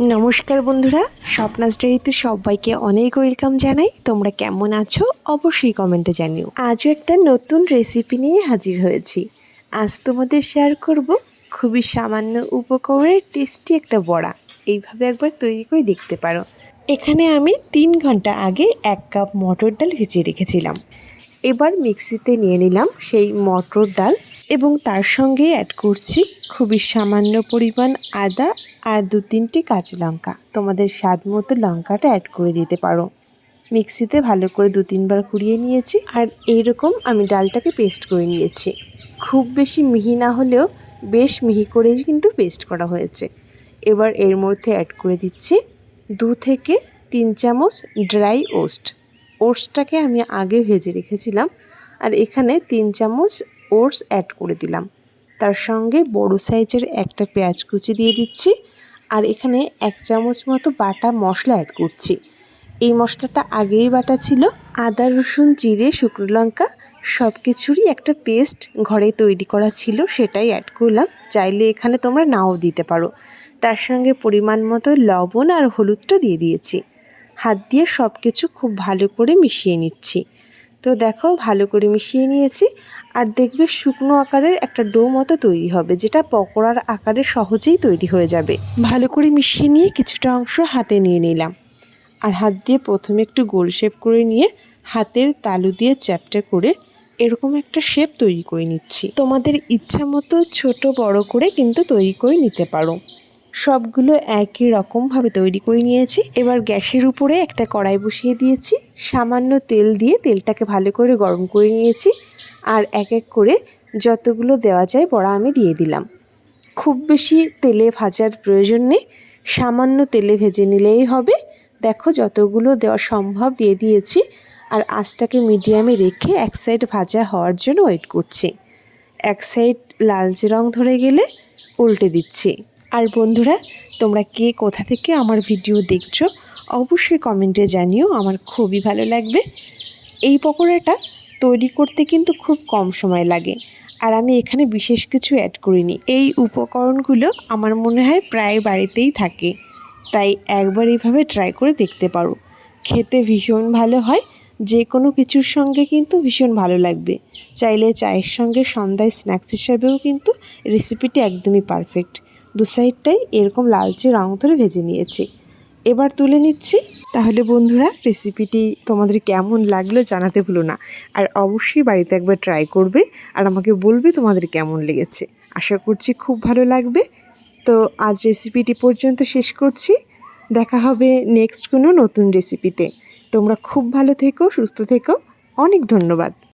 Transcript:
নমস্কার বন্ধুরা, স্বপ্নাস ডায়েরিতে সবাইকে অনেক ওয়েলকাম জানাই। তোমরা কেমন আছো? অবশ্যই কমেন্টে জানিও। আজও একটা নতুন রেসিপি নিয়ে হাজির হয়েছি। আজ তোমাদের শেয়ার করব খুবই সামান্য উপকরণের টেস্টি একটা বড়া। এইভাবে একবার তৈরি করে দেখতে পারো। এখানে আমি তিন ঘণ্টা আগে এক কাপ মটর ডাল ভিজিয়ে রেখেছিলাম। এবার মিক্সিতে নিয়ে নিলাম সেই মটর ডাল এবং তার সঙ্গে অ্যাড করছি খুবই সামান্য পরিমাণ আদা আর দু তিনটি কাঁচা লঙ্কা। তোমাদের স্বাদ মতো লঙ্কাটা অ্যাড করে দিতে পারো। মিক্সিতে ভালো করে দু তিনবার কুড়িয়ে নিয়েছি আর এইরকম আমি ডালটাকে পেস্ট করে নিয়েছি। খুব বেশি মিহি না হলেও বেশ মিহি করেই কিন্তু পেস্ট করা হয়েছে। এবার এর মধ্যে অ্যাড করে দিচ্ছি দু থেকে তিন চামচ ড্রাই ওস্ট ওটসটাকে আমি আগে ভেজে রেখেছিলাম আর এখানে তিন চামচ ওটস অ্যাড করে দিলাম। তার সঙ্গে বড় সাইজের একটা পেঁয়াজ কুচি দিয়ে দিচ্ছি আর এখানে এক চামচ মতো বাটা মশলা অ্যাড করছি। এই মশলাটা আগেই বাটা ছিল। আদা, রসুন, জিরে, শুকনো লঙ্কা সব কিছুরই একটা পেস্ট ঘরে তৈরি করা ছিল, সেটাই অ্যাড করলাম। চাইলে এখানে তোমরা নাও দিতে পারো। তার সঙ্গে পরিমাণ মতো লবণ আর হলুদটা দিয়ে দিয়েছি। হাত দিয়ে সব কিছু খুব ভালো করে মিশিয়ে নিচ্ছি। তো দেখো ভালো করে মিশিয়ে নিয়েছি। আর দেখবে শুকনো আকারের একটা ডো মতো তৈরি হবে, যেটা পকোড়ার আকারে সহজেই তৈরি হয়ে যাবে। ভালো করে মিশিয়ে নিয়ে কিছুটা অংশ হাতে নিয়ে নিলাম। আর হাত দিয়ে প্রথমে একটু গোল শেপ করে নিয়ে হাতের তালু দিয়ে চ্যাপটা করে এরকম একটা শেপ তৈরি করে নিচ্ছি। তোমাদের ইচ্ছা মতো ছোট বড় করে কিন্তু তৈরি করে নিতে পারো। সবগুলো একই রকমভাবে তৈরি করে নিয়েছি। এবার গ্যাসের উপরে একটা কড়াই বসিয়ে দিয়েছি। সামান্য তেল দিয়ে তেলটাকে ভালো করে গরম করে নিয়েছি। আর এক এক করে যতগুলো দেওয়া যায় বড়া আমি দিয়ে দিলাম। খুব বেশি তেলে ভাজার প্রয়োজন নেই। সামান্য তেলে ভেজে নিলেই হবে। দেখো যতগুলো দেওয়া সম্ভব দিয়ে দিয়েছি। আর আঁচটাকে মিডিয়ামে রেখে এক সাইড ভাজা হওয়ার জন্য ওয়েট করছি। এক সাইড লালচে রং ধরে গেলে উল্টে দিচ্ছি। আর বন্ধুরা, তোমরা কে কোথা থেকে আমার ভিডিও দেখছ, অবশ্যই কমেন্টে জানিও, আমার খুবই ভালো লাগবে। এই পকোড়াটা তৈরি করতে কিন্তু খুব কম সময় লাগে, আর আমি এখানে বিশেষ কিছু অ্যাড করিনি। এই উপকরণগুলো আমার মনে হয় প্রায় বাড়িতেই থাকে, তাই একবার এইভাবে ট্রাই করে দেখতে পারো। খেতে ভীষণ ভালো হয় যে কোনো কিছুর সঙ্গে কিন্তু ভীষণ ভালো লাগবে। চাইলে চায়ের সঙ্গে সন্ধ্যায় স্ন্যাক্স হিসাবেও কিন্তু রেসিপিটি একদমই পারফেক্ট দু সাইডটাই এরকম লালচে রং ধরে ভেজে নিয়েছি। এবার তুলে নিচ্ছি। তাহলে বন্ধুরা রেসিপিটি তোমাদের কেমন লাগল জানাতে ভুলো না। আর অবশ্যই বাড়িতে একবার ট্রাই করবে আর আমাকে বলবে তোমাদের কেমন লেগেছে। আশা করছি খুব ভালো লাগবে। তো আজ রেসিপিটি পর্যন্ত শেষ করছি। দেখা হবে নেক্সট কোনো নতুন রেসিপিতে তোমরা খুব ভালো থেকো, সুস্থ থেকো। অনেক ধন্যবাদ।